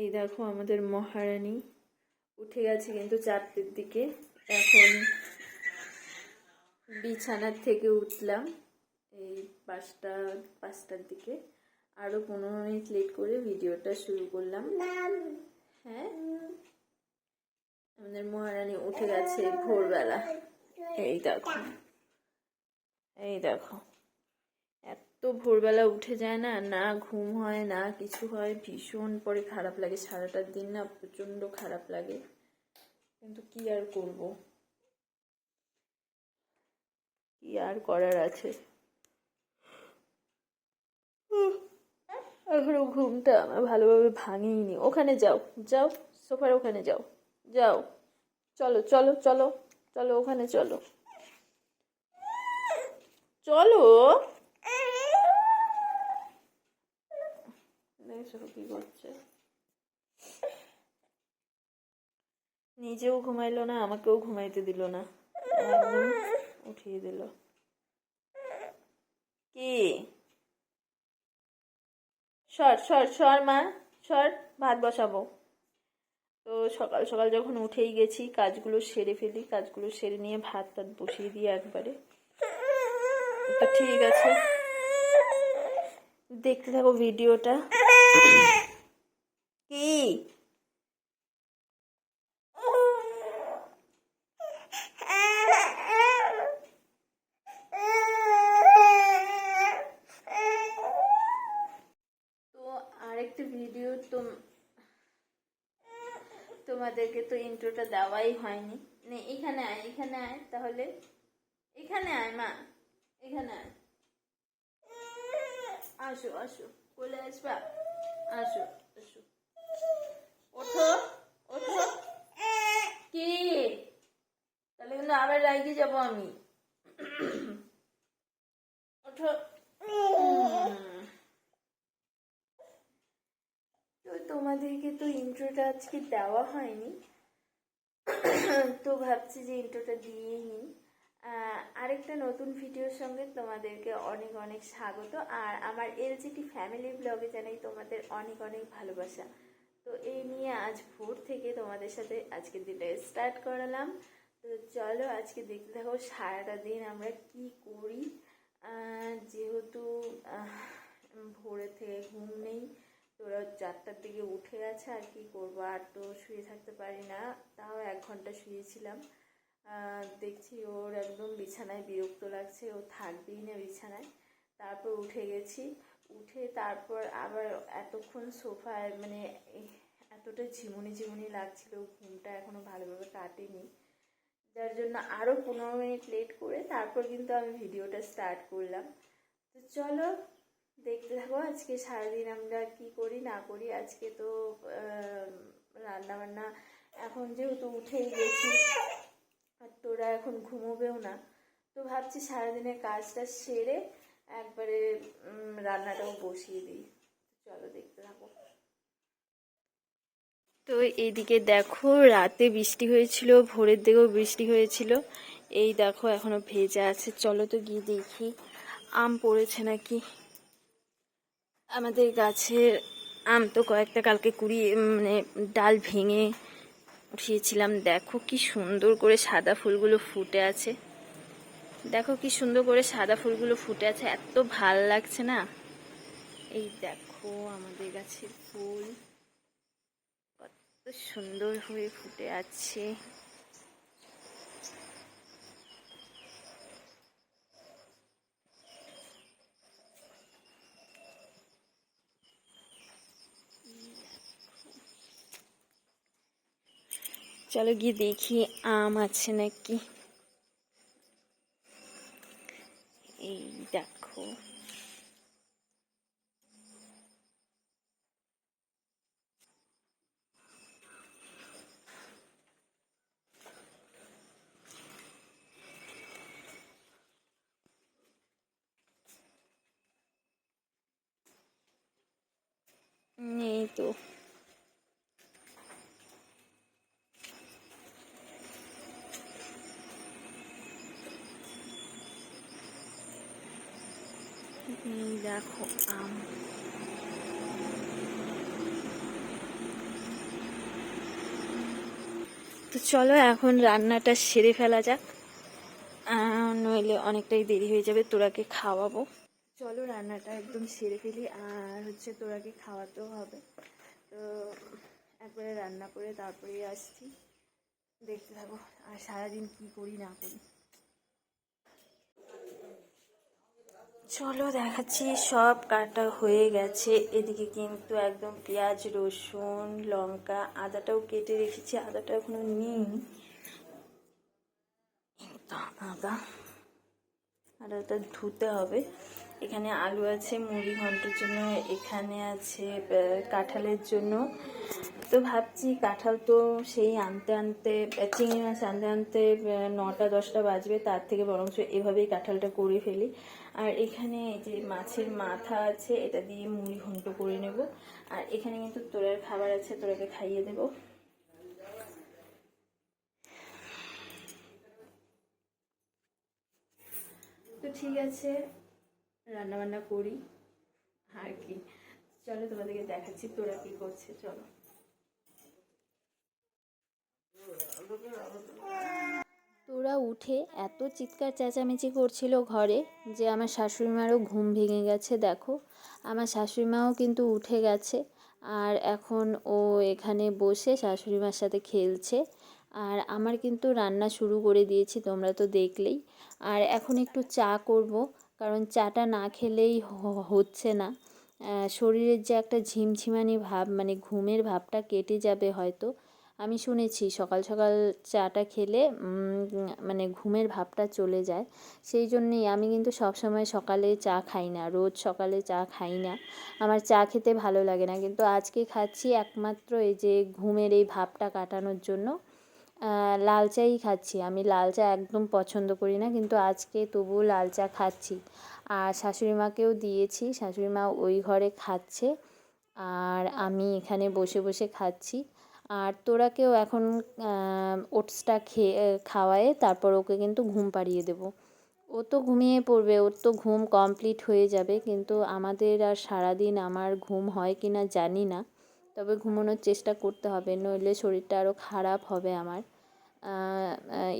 এই দেখো আমাদের মহারানী উঠে গেছে কিন্তু চারটের দিকে। এখন বিছানার থেকে উঠলাম এই পাঁচটা, পাঁচটার দিকে। আরও পনেরো মিনিট লেট করে ভিডিওটা শুরু করলাম। হ্যাঁ? আমাদের মহারানী উঠে গেছে ভোরবেলা। এই দেখো। এই দেখো। এত ভোরবেলা উঠে যায় না না ঘুম হয়, না কিছু হয়, ভীষণ পরে খারাপ লাগে সারাটার দিন না প্রচণ্ড খারাপ লাগে। কিন্তু কি আর করব? কি আর করার আছে? এখনও ঘুমটা আমার ভালোভাবে ভাঙেইনি। ওখানে যাও যাও, সোফার ওখানে যাও যাও। চলো চলো চলো চলো, ওখানে চলো। চলো? দেখছ কি করছে? নিজেও ঘুমাইলো না, আমাকেও ঘুমাইতে দিল না। উঠিয়ে দিল। কি? সর সর সর মা, সর, ভাত বসাবো। তো সকাল সকাল যখন উঠেই গেছি, কাজগুলো সেরে ফেলি, কাজগুলো সেরে নিয়ে ভাত টাত বসিয়ে দিই একবারে। ঠিক আছে। দেখতে থাকো ভিডিওটা। কি? আরেকটা ভিডিও তো তোমাদেরকে তো ইন্ট্রোটা দেওয়াই হয়নি। এখানে আয় এখানে আয়, তাহলে। এখানে আয়, মা। এখানে আয়। আসো আসো কোলে আসবা। আসো আসো। ওঠো ওঠো। কি? তাহলে কিন্তু আবার রাইগে যাব আমি। ওঠো। তো তোমাদেরকে তো ইন্ট্রোটা আজকে দেওয়া হয়নি। তো ভাবছি যে ইন্ট্রোটা দিয়েই নিই। আরেকটা নতুন ভিডিওর সঙ্গে তোমাদেরকে অনেক অনেক স্বাগত। আর আমার এলজিটি ফ্যামিলি ব্লগে জানাই তোমাদের অনেক অনেক ভালোবাসা। তো এই নিয়ে আজ ভোর থেকে তোমাদের সাথে আজকে দিনটা স্টার্ট করালাম। তো চলো আজকে দেখতে থাকো সারাটা দিন আমরা কি করি। যেহেতু ভোরে থেকে ঘুম নেই তোরা চারটার দিকে উঠে গেছে আর কি করব। আর তো শুয়ে থাকতে পারি না, তাও এক ঘণ্টা শুয়েছিলাম। দেখছি ওর একদম বিছানায় বিরক্ত লাগছে, ও থাকবেই না বিছানায়। তারপর উঠে গেছি, উঠে তারপর আবার এতক্ষণ সোফায় মানে এতটা ঝিমুনি ঝিমুনি লাগছিল, ঘুমটা এখনও ভালোভাবে কাটেনি। যার জন্য আরও পনেরো মিনিট লেট করে তারপর কিন্তু আমি ভিডিওটা স্টার্ট করলাম। তো চলো, দেখতে থাকো, আজকে সারাদিন আমরা কি করি, না করি, আজকে তো রান্না বান্না এখন যেহেতু উঠেই গেছি। আর তোরা এখন ঘুমোবেও না। তো ভাবছি সারাদিনের কাজটা সেরে একবারে রান্নাটাও বসিয়ে দিই। চলো দেখতে থাকো। তো এইদিকে দেখো, রাতে বৃষ্টি হয়েছিল, ভোরের দিকেও বৃষ্টি হয়েছিল। এই দেখো, এখনও ভেজা আছে। চলো তো গিয়ে দেখি, আম পড়েছে নাকি? আমাদের গাছের আম তো কয়েকটা কালকে কুড়িয়ে মানে ডাল ভেঙে উঠিয়েছিলাম। দেখো কি সুন্দর করে সাদা ফুলগুলো ফুটে আছে। দেখো কি সুন্দর করে সাদা ফুলগুলো ফুটে আছে। এত ভালো লাগছে না? এই দেখো আমাদের গাছের ফুল। কত সুন্দর হয়ে ফুটে আছে। চলো গিয়ে দেখি আম আছে নাকি। এই দেখো। এই তো। দেখো, আম। তো চলো এখন রান্নাটা সেরে ফেলা যাক। নইলে অনেকটাই দেরি হয়ে যাবে, তোরাকে খাওয়াবো। চলো রান্নাটা একদম সেরে ফেলি, আর হচ্ছে তোরাকে খাওয়াতেও হবে। তো একবারে রান্না করে তারপরেই আসছি। দেখতে থাকো, আর সারাদিন কি করি না করি। চলো দেখাচ্ছি, সব কাটা হয়ে গেছে। এদিকে কিন্তু একদম পেঁয়াজ, রসুন, লঙ্কা, আদাটাও কেটে রেখেছি, আদাটা এখনও নিই। আদা আদাটা ধুতে হবে। এখানে আলু আছে, মুড়ি ঘণ্টার জন্য, এখানে আছে কাঁঠালের জন্য। তো ভাবছি কাঁঠাল তো সেই আনতে আনতে চিংড়ি মাছ আনতে আনতে নটা, দশটা বাজবে, তার থেকে বরঞ্চ এভাবেই কাঁঠালটা করে ফেলি। আর এখানে এই যে মাছের মাথা আছে, এটা দিয়ে মুড়ি ঘন্ট করে নেব। আর এখানে কিন্তু তোরার খাবার আছে, তোরাকে খাইয়ে দেবো। তো ঠিক আছে রান্না বান্না করি। আর কি? চলো তোমাদেরকে দেখাচ্ছি তোরা কি করছে, চলো। তোরা উঠে এত চিৎকার চেঁচামেচি করছিল ঘরে যে আমার শাশুড়ি মারও ঘুম ভেঙে গেছে, দেখো। আমার শাশুড়ি মাও কিন্তু উঠে গেছে আর এখন ও এখানে বসে শাশুড়ি মার সাথে খেলছে আর আমার কিন্তু রান্না শুরু করে দিয়েছি, তোমরা তো দেখলেই। আর এখন একটু চা করব, কারণ চাটা না খেলেই হচ্ছে না। শরীরের যে একটা ঝিমঝিমানি ভাব মানে ঘুমের ভাবটা কেটে যাবে হয়তো। আমি শুনেছি সকাল সকাল চাটা খেলে মানে ঘুমের ভাবটা চলে যায়। সেই জন্যেই আমি কিন্তু সবসময় সকালে চা খাই না, রোজ সকালে চা খাই না। আমার চা খেতে ভালো লাগে না। কিন্তু আজকে খাচ্ছি একমাত্র এই যে ঘুমের এই ভাবটা কাটানোর জন্য। লাল চাই খাচ্ছি। আমি লাল চা একদম পছন্দ করি না, কিন্তু আজকে তবুও লাল চা খাচ্ছি। আর শাশুড়ি মাকেও দিয়েছি। শাশুড়ি মা ওই ঘরে খাচ্ছে। আর আমি এখানে বসে বসে খাচ্ছি। আর তোরাকেও এখন ওটসটা খেয়ে খাওয়ায়ে তারপর ওকে কিন্তু ঘুম পাড়িয়ে দেবো। ও তো ঘুমিয়ে পড়বে, ওর তো ঘুম কমপ্লিট হয়ে যাবে, কিন্তু আমাদের আর সারাদিন আমার ঘুম হয় কি না জানি না। তবে ঘুমানোর চেষ্টা করতে হবে, নইলে শরীরটা আরও খারাপ হবে আমার।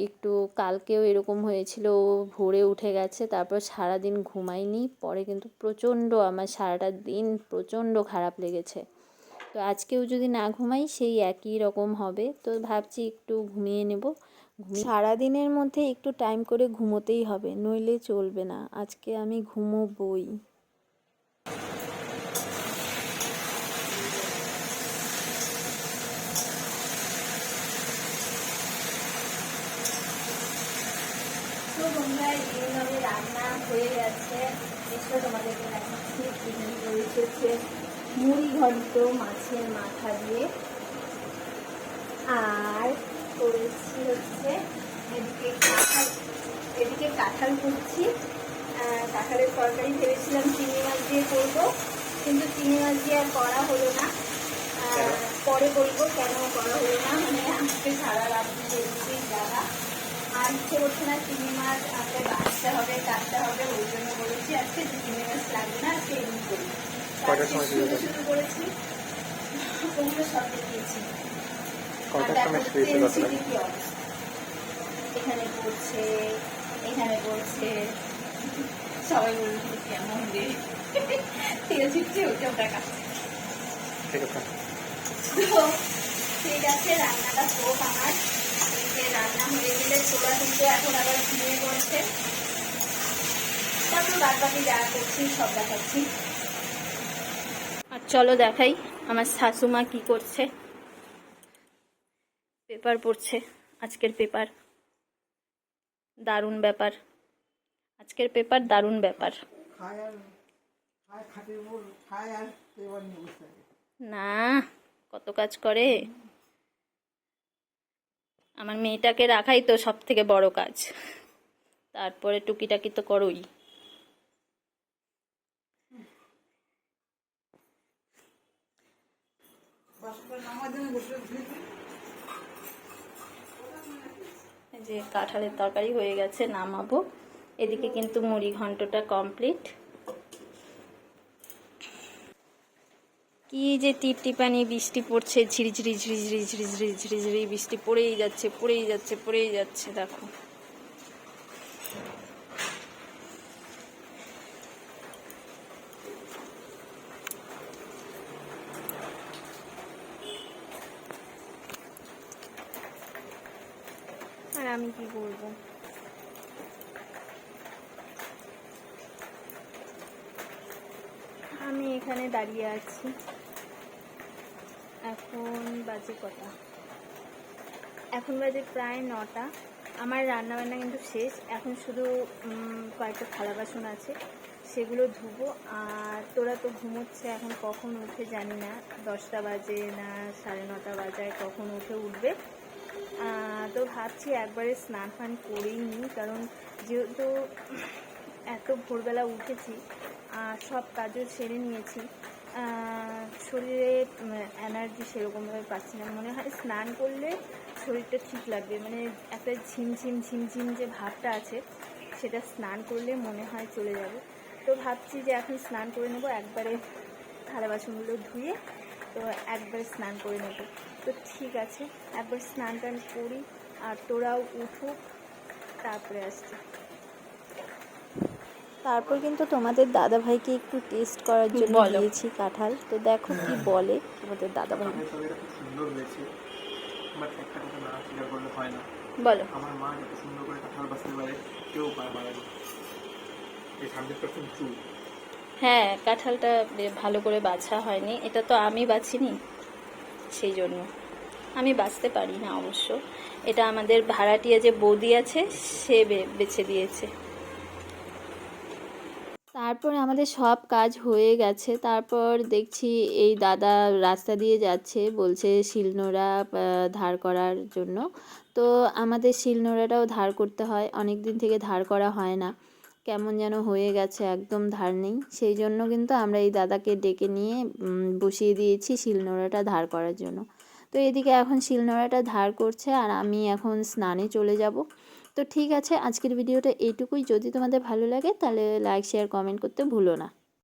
একটু কালকেও এরকম হয়েছিল, ও ভোরে উঠে গেছে, তারপর সারাদিন ঘুমাইনি পরে কিন্তু প্রচণ্ড আমার সারাটা দিন প্রচণ্ড খারাপ লেগেছে। তো আজকেও যদি না ঘুমাই, সেই একই রকম হবে। তো ভাবছি একটু ঘুমিয়ে নেব। সারাদিনের মধ্যে একটু টাইম করে ঘুমোতেই হবে, নইলে চলবে না। আজকে আমি ঘুমোবই। রান্না হয়ে গেছে। তোমাদেরকে দেখাচ্ছি মুড়ি ঘন্ট মাছের মাথা দিয়ে। আর করেছি হচ্ছে এদিকে কাঁঠাল এদিকে কাঁঠাল করছি কাঁঠালের তরকারি ভেবেছিলাম চিংড়ি মাছ দিয়ে করব কিন্তু চিংড়ি মাছ দিয়ে আর করা হলো না। পরে করব কেন করা হলো না? মানে আজকে সারা রাত্রি এদিকেই যারা আর ইচ্ছে করছে না চিংড়ি মাছ আমাকে বাঁচতে হবে কাটতে হবে ওই জন্য বলেছি আজকে চিংড়ি মাছ লাগবে না আজকে এমনি করি। কটার সময় শুরু করেছি কটার সময়। এখানে সবাই বলছে কেমন রে তেল ছিটছে ওকে ওটা কাছে ঠিক আছে। তো ঠিক আছে রান্নাটা হোক আমার। রান্না হয়ে গেলে তোরা কিন্তু এখন আবার ঘুমিয়ে পড়ছে। তারপর বাদ বাকি যা করছি সব দেখাচ্ছি। চলো দেখাই আমার শাশুমা কি করছে। পেপার পড়ছে আজকের পেপার। দারুণ ব্যাপার। আজকের পেপার দারুণ ব্যাপার। না কত কাজ করে। আমার মেয়েটাকে রাখাই তো সব থেকে বড় কাজ। তারপরে টুকিটাকি তো করোই। যে কাঁঠালের তরকারি হয়ে গেছে, নামাবো। এদিকে কিন্তু মুড়ি ঘন্টটা কমপ্লিট কি যে টিপ টিপানি বৃষ্টি পড়ছে ঝিরিঝিরি ঝিরিঝিরি ঝিরিঝিরি ঝিরিঝিরি বৃষ্টি পড়েই যাচ্ছে পড়েই যাচ্ছে পড়েই যাচ্ছে, দেখো। আমি কি করব? আমি এখানে দাঁড়িয়ে আছি। এখন বাজে কটা? এখন বাজে প্রায় নটা। আমার রান্না বান্না কিন্তু শেষ। এখন শুধু কয়েকটা থালা বাসন আছে। সেগুলো ধুবো। আর তোরা তো ঘুমোচ্ছে, এখন কখন উঠে জানি না। দশটা বাজে না সাড়ে নটা বাজায় কখন উঠে উঠবে। তো ভাবছি একবারে স্নান ফান করেই নিই, কারণ যেহেতু এত ভোরবেলা উঠেছি আর সব কাজও সেরে নিয়েছি শরীরে এনার্জি সেরকমভাবে পাচ্ছি না। মনে হয় স্নান করলে শরীরটা ঠিক লাগবে মানে একটা ঝিমঝিম ঝিমঝিম যে ভাবটা আছে, সেটা স্নান করলে মনে হয় চলে যাবে। তো ভাবছি যে এখন স্নান করে নেব, একবারে থালা বাসনগুলো ধুয়ে তো একবার স্নান করে নেব। তো ঠিক আছে একবার স্নান টান করি আর তোরাও উঠুক তারপরে আসছি। তারপর কিন্তু তোমাদের দাদা ভাইকে একটু টেস্ট করার জন্য। দিয়েছি কাঁঠাল। তো দেখো কি বলে তোমাদের দাদা ভাই কাঁঠালের তরকারিটা খুব সুন্দর হয়েছে বাট একটা কথা না স্বীকার করলে হয় না। বলো। আমার মা সুন্দর করে কাঁঠাল বাঁচতে পারে কেউ পারে পারে এই হান্ড্রেড পার্সেন্ট ট্রু হ্যাঁ কাঁঠালটা ভালো করে বাছা হয়নি। এটা তো আমি বাছিনি, সেই জন্য। আমি বাছতে পারি না অবশ্য। এটা আমাদের ভাড়াটিয়া যে বৌদি আছে, সে বেছে দিয়েছে। তারপর আমাদের সব কাজ হয়ে গেছে। তারপর দেখছি এই দাদা রাস্তা দিয়ে যাচ্ছে, বলছে শিলনোড়া ধার করার জন্য। তো আমাদের শিলনোড়াটাও ধার করতে হয়। অনেক দিন থেকে ধার করা হয় না। কেমন যেন হয়ে গেছে, একদম ধার নেই। সেই জন্য কিন্তু আমরা এই দাদাকে ডেকে নিয়ে বসিয়ে দিয়েছি শিলনোড়াটা ধার করার জন্য। তো এদিকে এখন শিলনোড়াটা ধার করছে আর আমি এখন স্নানে চলে যাব। তো ঠিক আছে, আজকের ভিডিওটা এইটুকুই। যদি তোমাদের ভালো লাগে তাহলে লাইক শেয়ার কমেন্ট করতে ভুলো না।